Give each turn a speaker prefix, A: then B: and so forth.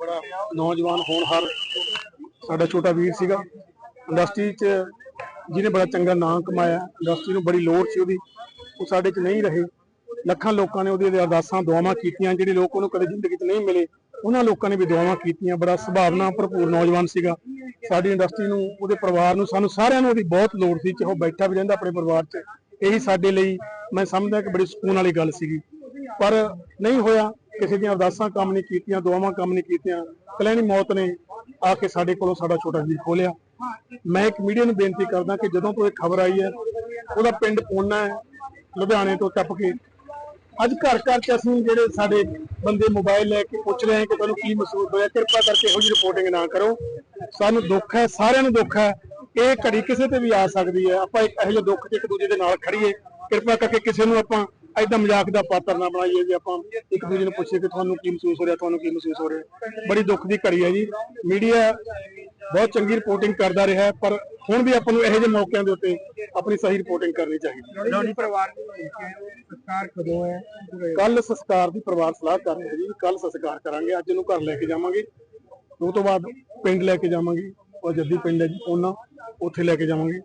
A: ਬੜਾ ਨੌਜਵਾਨ ਹੋਣਹਾਰ ਸਾਡਾ ਛੋਟਾ ਵੀਰ ਸੀਗਾ। ਇੰਡਸਟਰੀ 'ਚ ਜਿਹਨੇ ਬੜਾ ਚੰਗਾ ਨਾਮ ਕਮਾਇਆ, ਇੰਡਸਟਰੀ ਨੂੰ ਬੜੀ ਲੋੜ ਸੀ ਉਹਦੀ, ਉਹ ਸਾਡੇ 'ਚ ਨਹੀਂ ਰਹੇ। ਲੱਖਾਂ ਲੋਕਾਂ ਨੇ ਉਹਦੀ ਅਰਦਾਸਾਂ, ਦੁਆਵਾਂ ਕੀਤੀਆਂ, ਜਿਹੜੇ ਲੋਕ ਉਹਨੂੰ ਕਦੇ ਜ਼ਿੰਦਗੀ 'ਚ ਨਹੀਂ ਮਿਲੇ, ਉਹਨਾਂ ਲੋਕਾਂ ਨੇ ਵੀ ਦੁਆਵਾਂ ਕੀਤੀਆਂ। ਬੜਾ ਸੁਭਾਵਨਾ ਭਰਪੂਰ ਨੌਜਵਾਨ ਸੀਗਾ। ਸਾਡੀ ਇੰਡਸਟਰੀ ਨੂੰ, ਉਹਦੇ ਪਰਿਵਾਰ ਨੂੰ, ਸਾਨੂੰ ਸਾਰਿਆਂ ਨੂੰ ਉਹਦੀ ਬਹੁਤ ਲੋੜ ਸੀ ਚਾਹੇ ਉਹ ਬੈਠਾ ਵੀ ਰਹਿੰਦਾ ਆਪਣੇ ਪਰਿਵਾਰ 'ਚ। ਇਹੀ ਸਾਡੇ ਲਈ ਮੈਂ ਸਮਝਦਾ ਕਿ ਬੜੀ ਸਕੂਨ ਵਾਲੀ ਗੱਲ ਸੀਗੀ। ਪਰ ਨਹੀਂ ਹੋਇਆ। ਕਿਸੇ ਦੀਆਂ ਅਰਦਾਸਾਂ ਕੰਮ ਨਹੀਂ ਕੀਤੀਆਂ, ਦੁਆਵਾਂ ਕੰਮ ਨਹੀਂ ਕੀਤੀਆਂ ਕਲੈਣੀ ਮੌਤ ਨੇ ਆ ਕੇ ਸਾਡੇ ਕੋਲੋਂ ਸਾਡਾ ਛੋਟਾ ਵੀਰ ਖੋਲਿਆ। ਮੈਂ ਇੱਕ ਮੀਡੀਆ ਨੂੰ ਬੇਨਤੀ ਕਰਦਾ ਕਿ ਜਦੋਂ ਤੋਂ ਇਹ ਖਬਰ ਆਈ ਹੈ, ਉਹਦਾ ਪਿੰਡ ਪੂਨਾ ਹੈ, ਲੁਧਿਆਣੇ ਤੋਂ ਟੱਪ ਕੇ। ਅੱਜ ਘਰ ਘਰ ਚ ਅਸੀਂ ਜਿਹੜੇ ਸਾਡੇ ਬੰਦੇ ਮੋਬਾਈਲ ਲੈ ਕੇ ਪੁੱਛ ਰਹੇ ਹਾਂ ਕਿ ਤੁਹਾਨੂੰ ਕੀ ਮਹਿਸੂਸ ਹੋਇਆ, ਕਿਰਪਾ ਕਰਕੇ ਇਹੋ ਜਿਹੀ ਰਿਪੋਰਟਿੰਗ ਨਾ ਕਰੋ। ਸਾਨੂੰ ਦੁੱਖ ਹੈ, ਸਾਰਿਆਂ ਨੂੰ ਦੁੱਖ ਹੈ। ਇਹ ਘੜੀ ਕਿਸੇ ਤੇ ਵੀ ਆ ਸਕਦੀ ਹੈ। ਆਪਾਂ ਇੱਕ ਇਹੋ ਜਿਹੇ ਦੁੱਖ 'ਚ ਇੱਕ ਦੂਜੇ ਦੇ ਨਾਲ ਖੜੀਏ ਕਿਰਪਾ ਕਰਕੇ ਕਿਸੇ ਨੂੰ ਆਪਾਂ ਐਦਾਂ ਮਜ਼ਾਕ ਦਾ ਪਾਤਰ ਨਾ ਬਣਾਈਏ ਵੀ ਆਪਾਂ ਇੱਕ ਦੂਜੇ ਨੂੰ ਪੁੱਛੀਏ ਕਿ ਤੁਹਾਨੂੰ ਕੀ ਮਹਿਸੂਸ ਹੋ ਰਿਹਾ ਤੁਹਾਨੂੰ ਕੀ ਮਹਿਸੂਸ ਹੋ ਰਿਹਾ। ਬੜੀ ਦੁੱਖ ਦੀ ਘੜੀ ਹੈ ਜੀ। ਮੀਡੀਆ ਬਹੁਤ ਚੰਗੀ ਰਿਪੋਰਟਿੰਗ ਕਰਦਾ ਰਿਹਾ ਪਰ ਹੁਣ ਵੀ ਆਪਾਂ ਨੂੰ ਇਹੋ ਜਿਹੇ ਮੌਕਿਆਂ ਦੇ ਉੱਤੇ ਆਪਣੀ ਸਹੀ ਰਿਪੋਰਟਿੰਗ ਕਰਨੀ ਚਾਹੀਦੀ
B: ਲੋਨੀ ਪਰਿਵਾਰ ਦੇ ਸਰਕਾਰ ਕਦੋਂ ਹੈ?
A: ਕੱਲ ਸੰਸਕਾਰ ਦੀ ਪਰਿਵਾਰ ਸਲਾਹ ਕਰ ਰਿਹਾ ਜੀ। ਕੱਲ ਸੰਸਕਾਰ ਕਰਾਂਗੇ ਅੱਜ ਇਹਨੂੰ ਘਰ ਲੈ ਕੇ ਜਾਵਾਂਗੇ। ਉਹ ਤੋਂ ਬਾਅਦ ਪਿੰਡ ਲੈ ਕੇ ਜਾਵਾਂਗੇ। ਉਹ ਜੱਦੀ ਪਿੰਡ ਹੈ ਜੀ ਉਹਨਾਂ ਉੱਥੇ ਲੈ ਕੇ ਜਾਵਾਂਗੇ।